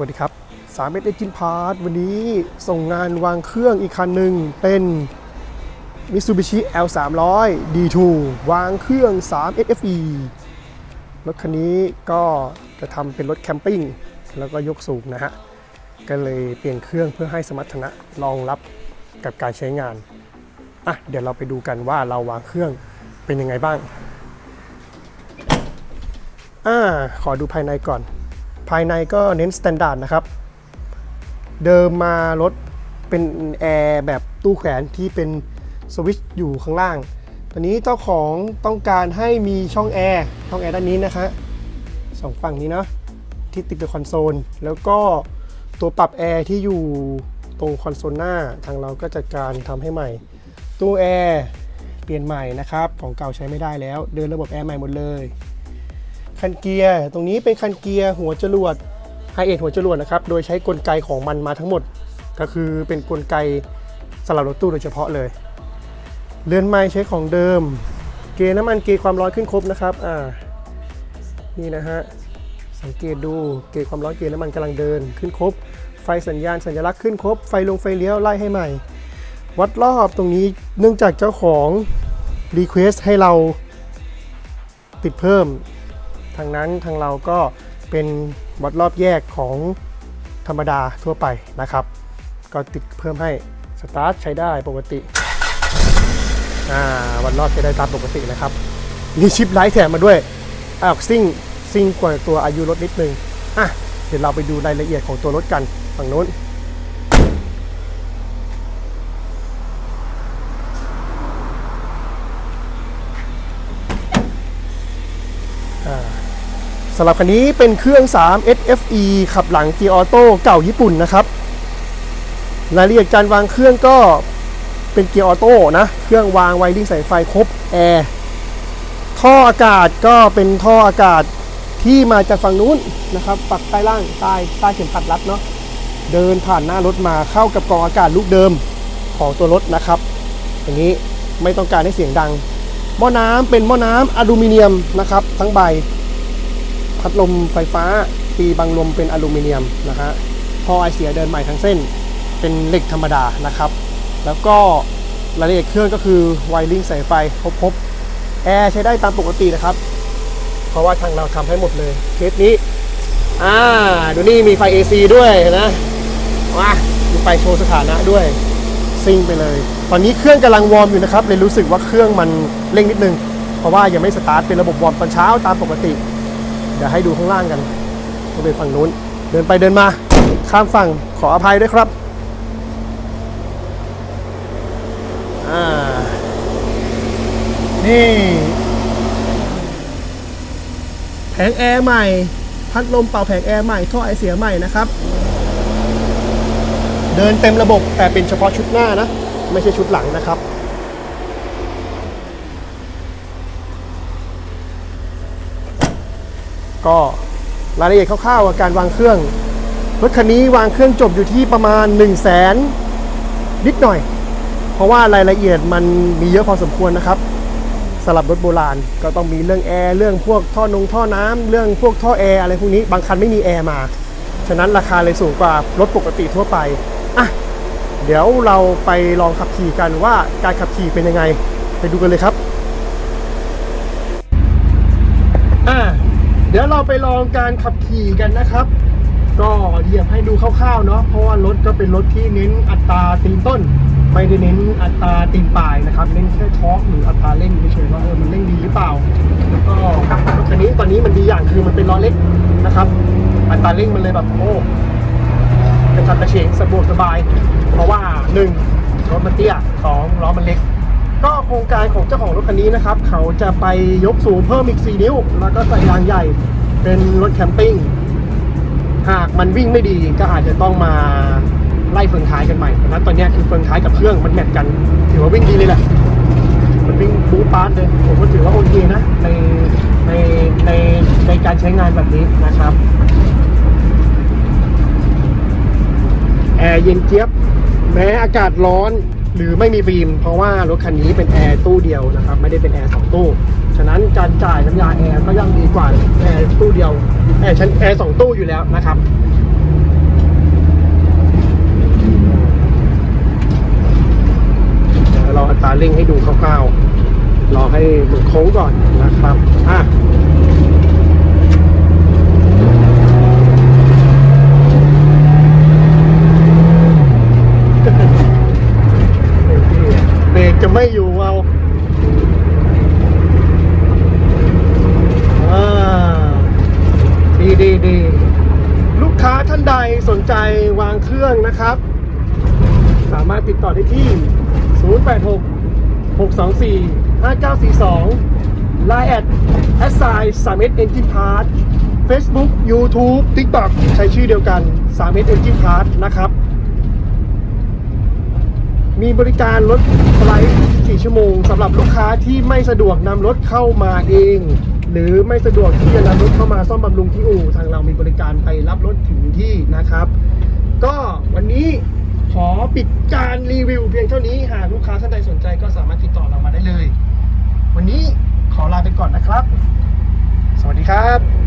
วัสดีครับ3 s Engine Part วันนี้ส่งงานวางเครื่องอีกคันหนึ่งเป็น Mitsubishi L 3 0 0 D2 วางเครื่อง 3 SFE รถคันนี้ก็จะทำเป็นรถแคมปิ้ง แล้วก็ยกสูงนะฮะ ก็เลยเปลี่ยนเครื่องเพื่อให้สมรรถนะรองรับกับการใช้งาน อะ เดี๋ยวเราไปดูกันว่าเราวางเครื่องเป็นยังไงบ้าง อ่า ขอดูภายในก่อน ภายในก็เน้นสแตนดาร์ดนะครับ เดิมมารถเป็นแอร์แบบตู้แขวนที่เป็นสวิตช์อยู่ข้างล่าง ตอนนี้เจ้าของต้องการให้มีช่องแอร์ ช่องแอร์ด้านนี้นะคะสองฝั่งนี้เนาะที่ติดกับคอนโซล แล้วก็ตัวปรับแอร์ที่อยู่ตรงคอนโซลหน้า ทางเราก็จัดการทำให้ใหม่ ตู้แอร์เปลี่ยนใหม่นะครับ ของเก่าใช้ไม่ได้แล้ว เดินระบบแอร์ใหม่หมดเลย คันเกียร์ตรงนี้เป็นคันเกียร์หัวจรวดไฮเอทหัวจรวดนะครับ โดยใช้กลไกของมันมาทั้งหมด ก็คือเป็นกลไกสำหรับรถตู้โดยเฉพาะเลย เรือนไม้ใช้ของเดิม เกณฑ์น้ำมันเกณฑ์ความร้อนขึ้นครบนะครับอ่านี่นะฮะสังเกตดูเกณฑ์ความร้อนเกณฑ์น้ำมันกำลังเดินขึ้นครบ ไฟสัญญาณสัญลักษณ์ขึ้นครบ ไฟลงไฟเลี้ยวไล่ให้ใหม่ วัดรอบตรงนี้เนื่องจากเจ้าของรีเควสให้เราติดเพิ่ม ทางนั้นทางเราก็เป็นวัดรอบแยกของธรรมดาทั่วไปนะครับ ก็ติดเพิ่มให้สตาร์ทใช้ได้ปกติวัดรอบใช้ได้ตามปกตินะครับ มีชิปไลท์แถมมาด้วยออกซิ่งซิ่งกว่าตัวอายุรถนิดนึงอะเดี๋ยวเราไปดูรายละเอียดของตัวรถกันฝั่งโน้น สำหรับคันนี้เป็นเครื่อง 3 SFE ขับหลังเกียร์ออโต้เก่าญี่ปุ่นนะครับรายละเอียดการวางเครื่องก็เป็นเกียร์ออโต้นะ เครื่องวางไวริงสายไฟครบแอร์ท่ออากาศก็เป็นท่ออากาศที่มาจากฝั่งนู้นนะครับ ปักใต้ล่างใต้ใต้เข็มขัดรัดเนาะเดินผ่านหน้ารถมาเข้ากับกรองอากาศลูกเดิมของตัวรถนะครับอย่างนี้ไม่ต้องการให้เสียงดังหม้อน้ำเป็นหม้อน้ำอลูมิเนียมนะครับ ทั้งใบ พัดลมไฟฟ้าปีบังลมเป็นอลูมิเนียมนะฮะท่อไอเสียเดินใหม่ทั้งเส้น เป็นเหล็กธรรมดานะครับ แล้วก็รายละเอียดเครื่องก็คือไวริงสายไฟครบๆแอร์ใช้ได้ตามปกตินะครับ เพราะว่าทางเราทำให้หมดเลยเคสนี้อ่าดูนี่มีไฟ AC ด้วยนะว้ามีไฟโชว์สถานะด้วยซิ่งไปเลย ตอนนี้เครื่องกำลังวอร์มอยู่นะครับเลยรู้สึกว่าเครื่องมันเร่งนิดนึง เพราะว่ายังไม่สตาร์ทเป็นระบบวอร์มตอนเช้าตามปกติ เดี๋ยวให้ดูข้างล่างกันก็เป็นฝั่งนู้น เดินไปเดินมา ข้ามฝั่งขออภัยด้วยครับนี่แผงแอร์ใหม่ พัดลมเป่าแผงแอร์ใหม่ ท่อไอเสียใหม่นะครับ เดินเต็มระบบแต่เป็นเฉพาะชุดหน้านะ ไม่ใช่ชุดหลังนะครับ ก็รายละเอียดคร่าวๆการวางเครื่อง รถคันนี้วางเครื่องจบอยู่ที่ประมาณ 1 0 0 0 0แสนนิดหน่อย เพราะว่ารายละเอียดมันมีเยอะพอสมควรนะครับสำหรับรถโบราณก็ต้องมีเรื่องแอร์เรื่องพวกท่อนงท่อน้ำเรื่องพวกท่อแอร์อะไรพวกนี้บางคันไม่มีแอร์มาฉะนั้นราคาเลยสูงกว่ารถปกติทั่วไปอะเดี๋ยวเราไปลองขับขี่กันว่าการขับขี่เป็นยังไง ไปดูกันเลยครับ เดี๋ยวเราไปลองการขับขี่กันนะครับ ก็เหยียบให้ดูคร่าวๆเนาะเพราะว่ารถก็เป็นรถที่เน้นอัตราตีนต้น ไม่ได้เน้นอัตราตีนปลายนะครับ เน้นแค่ทอร์กหรืออัตราเร่งเฉยๆว่าเออมันเร่งดีหรือเปล่า แล้วก็รถคันนี้ตอนนี้มันดีอย่างคือมันเป็นล้อเล็กนะครับ อัตราเร่งมันเลยแบบโอ้กระชับกระเฉงสะดวกสบาย เพราะว่าหนึ่งรถมันเตี้ยสองล้อมันเล็ก โครงการของเจ้าของรถคันนี้นะครับ เขาจะไปยกสูงเพิ่มอีก 4 นิ้ว แล้วก็ใส่ยางใหญ่เป็นรถแคมปิ้ง หากมันวิ่งไม่ดีก็อาจจะต้องมาไล่เฟืองท้ายกันใหม่นะตอนนี้คือเฟืองท้ายกับเครื่องมันแมทกัน ถือว่าวิ่งดีเลยแหละมันวิ่งบู๊ปาร์ตเลยผมก็ถือว่าโอเคนะ ในในในในการใช้งานแบบนี้นะครับแอร์เย็นเจี๊ยบ แม้อากาศร้อน หรือไม่มีฟิล์มเพราะว่ารถคันนี้เป็นแอร์ตู้เดียวนะครับ ไม่ได้เป็นแอร์สองตู้ ฉะนั้นการจ่ายน้ำยาแอร์ก็ยังดีกว่าแอร์ตู้เดียวแอร์ชั้นแอร์สองตู้อยู่แล้วนะครับเราอัตราเร่งให้ดูคร่าวๆรอให้มันโค้งก่อนนะครับอะ ใดสนใจวางเครื่องนะครับ สามารถติดต่อได้ที่ 086 624 5942 Line แอด s i 3 s Engine Part Facebook YouTube TikTok ใช้ชื่อเดียวกัน3 s Engine Part นะครับ มีบริการรถไฟ24ชั่วโมงสำหรับลูกค้าที่ไม่สะดวกนำรถเข้ามาเอง หรือไม่สะดวกที่จะนำรถเข้ามาซ่อมบำรุงที่อู่ทางเรามีบริการไปรับรถถึงที่นะครับ ก็วันนี้ขอปิดการรีวิวเพียงเท่านี้หากลูกค้าท่านใดสนใจก็สามารถติดต่อเรามาได้เลย วันนี้ขอลาไปก่อนนะครับ สวัสดีครับ